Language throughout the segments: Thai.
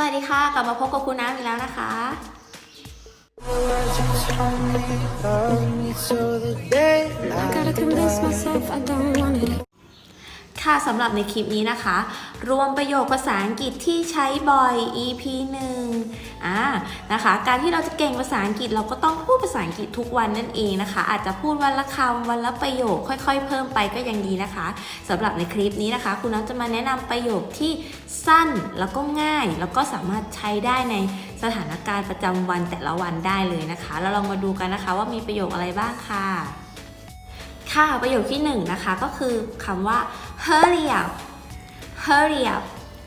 วัสดีค่ะ กลับมาพบกับคุณน้ำอีกแล้วนะคะ I gotta convince myself I don't want it. ค่ะสำหรับในคลิปนี้นะคะ รวมประโยคภาษาอังกฤษที่ใช้บ่อย EP 1อ่านะคะ การที่เราจะเก่งภาษาอังกฤษเราก็ต้องพูดภาษาอังกฤษทุกวันนั่นเองนะคะ อาจจะพูดวันละคำวันละประโยคค่อยๆ เพิ่มไปก็ยังดีนะคะสำหรับในคลิปนี้นะคะ คุณน้องจะมาแนะนำประโยคที่สั้นแล้วก็ง่าย แล้วก็สามารถใช้ได้ในสถานการณ์ประจำวันแต่ละวันได้เลยนะคะแล้วลองมาดูกันนะคะว่ามีประโยคอะไรบ้างค่ะ ค่ะประโยคที่หนึ่งนะคะก็คือคำว่า hurry up hurry up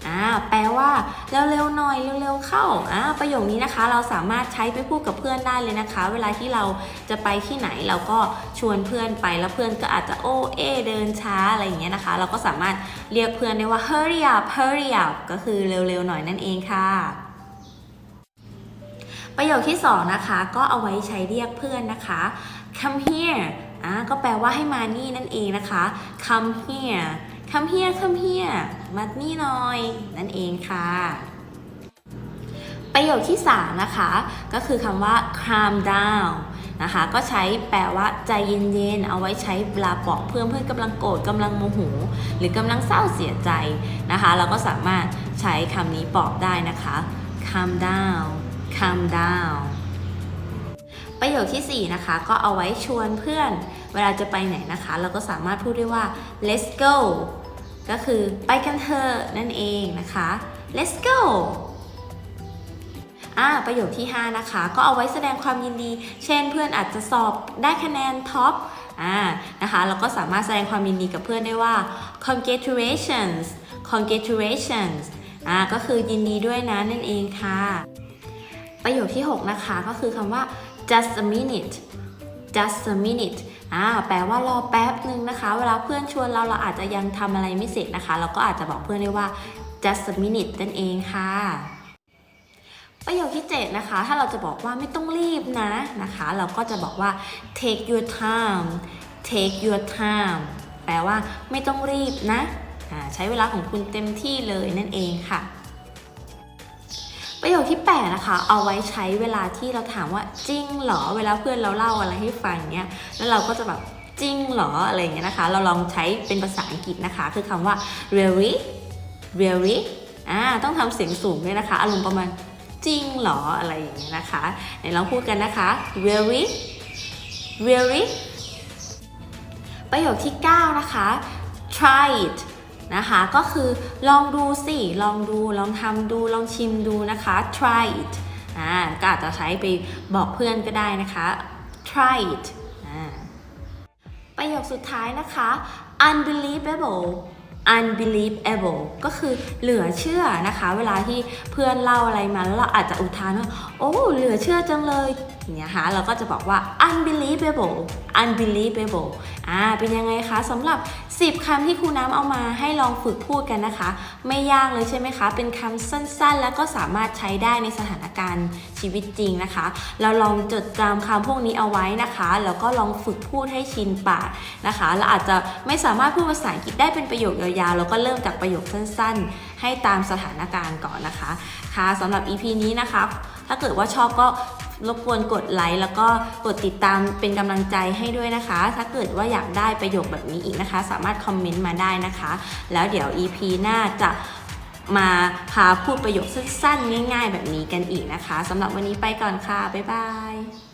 อ่าแปลว่าเร็วๆหน่อยเร็วๆเข้าอ่าประโยคนี้นะคะ เราสามารถใช้ไปพูดกับเพื่อนได้เลยนะคะ เวลาที่เราจะไปที่ไหนเราก็ชวนเพื่อนไปแล้วเพื่อนก็อาจจะโอ้เอเดินช้าอะไรอย่างเงี้ยนะคะ เราก็สามารถเรียกเพื่อนได้ว่า hurry up hurry up ก็คือเร็วๆหน่อยนั่นเองค่ะประโยคที่สองนะคะ ก็เอาไว้ใช้เรียกเพื่อนนะคะ come here อ่าก็แปลว่าให้มานี่นั่นเองนะคะ come here come here come here มานี่หน่อย นั่นเองค่ะ ประโยคที่สามนะคะ ก็คือคำว่า calm down นะคะ ก็ใช้แปลว่าใจเย็นๆ เอาไว้ใช้เวลาบอกเพื่อนเพื่อนกำลังโกรธกำลังโมโห หรือกำลังเศร้าเสียใจนะคะ เราก็สามารถใช้คำนี้ปลอบได้นะคะ calm down calm down ประโยคที่ 4 นะคะ ก็เอาไว้ชวนเพื่อน เวลาจะไปไหนนะคะ เราก็สามารถพูดได้ว่า let's go ก็คือไปกันเถอะนั่นเองนะคะ let's go อ่าประโยคที่ 5 นะคะ ก็เอาไว้แสดงความยินดี เช่นเพื่อนอาจจะสอบได้คะแนนท็อปอ่านะคะเราก็สามารถแสดงความยินดีกับเพื่อนได้ว่า congratulations congratulations อ่าก็คือยินดีด้วยนะนั่นเองค่ะ ประโยคที่ 6 นะคะก็คือคำว่า just a minute just a minute อ่าแปลว่ารอแป๊บหนึ่งนะคะ เวลาเพื่อนชวนเราเราอาจจะยังทำอะไรไม่เสร็จนะคะ เราก็อาจจะบอกเพื่อนได้ว่า just a minute นั่นเองค่ะ ประโยคที่ 7 นะคะ ถ้าเราจะบอกว่าไม่ต้องรีบนะนะคะ เราก็จะบอกว่า take your time take your time แปลว่าไม่ต้องรีบนะ ใช้เวลาของคุณเต็มที่เลยนั่นเองค่ะ ประโยคที่ 8 นะคะ เอาไว้ใช้เวลาที่เราถามว่าจริงเหรอ เวลาเพื่อนเราเล่าอะไรให้ฟังเนี้ย แล้วเราก็จะแบบจริงเหรออะไรเงี้ยนะคะ เราลองใช้เป็นภาษาอังกฤษนะคะ คือคำว่า really really อ่า ต้องทำเสียงสูงด้วยนะคะ อารมณ์ประมาณจริงเหรออะไรอย่างเงี้ยนะคะไหนลองพูดกันนะคะ really really ประโยคที่ 9 นะคะ try it นะคะ ก็คือลองดูสิ ลองดู ลองทำดู ลองชิมดูนะคะ try it อ่าก็อาจจะใช้ไปบอกเพื่อนก็ได้นะคะ try it อ่าประโยคสุดท้ายนะคะ unbelievable unbelievable ก็คือเหลือเชื่อนะคะ เวลาที่เพื่อนเล่าอะไรมาแล้วเราอาจจะอุทานว่า โอ้เหลือเชื่อจังเลยอย่างเงี้ยค่ะเราก็จะบอกว่า unbelievable unbelievable อ่าเป็นยังไงคะสำหรับ 10คำที่ครูน้ำเอามาให้ลองฝึกพูดกันนะคะ ไม่ยากเลยใช่ไหมคะ เป็นคำสั้นๆ แล้วก็สามารถใช้ได้ในสถานการณ์ชีวิตจริงนะคะ เราลองจดจำคำพวกนี้เอาไว้นะคะ แล้วก็ลองฝึกพูดให้ชินปากนะคะ เราอาจจะไม่สามารถพูดภาษาอังกฤษได้เป็นประโยคยาวๆแล้วก็เริ่มจากประโยคสั้นๆ ให้ตามสถานการณ์ก่อนนะคะ ค่ะสำหรับ EP นี้นะคะ ถ้าเกิดว่าชอบก็รบกวนกดไลค์แล้วก็กดติดตามเป็นกำลังใจให้ด้วยนะคะ ถ้าเกิดว่าอยากได้ประโยคแบบนี้อีกนะคะ สามารถคอมเมนต์มาได้นะคะ แล้วเดี๋ยว EP หน้าจะมาพาพูดประโยคสั้นๆ ง่าย ๆ แบบนี้กันอีกนะคะสำหรับวันนี้ไปก่อนค่ะ บ๊ายบาย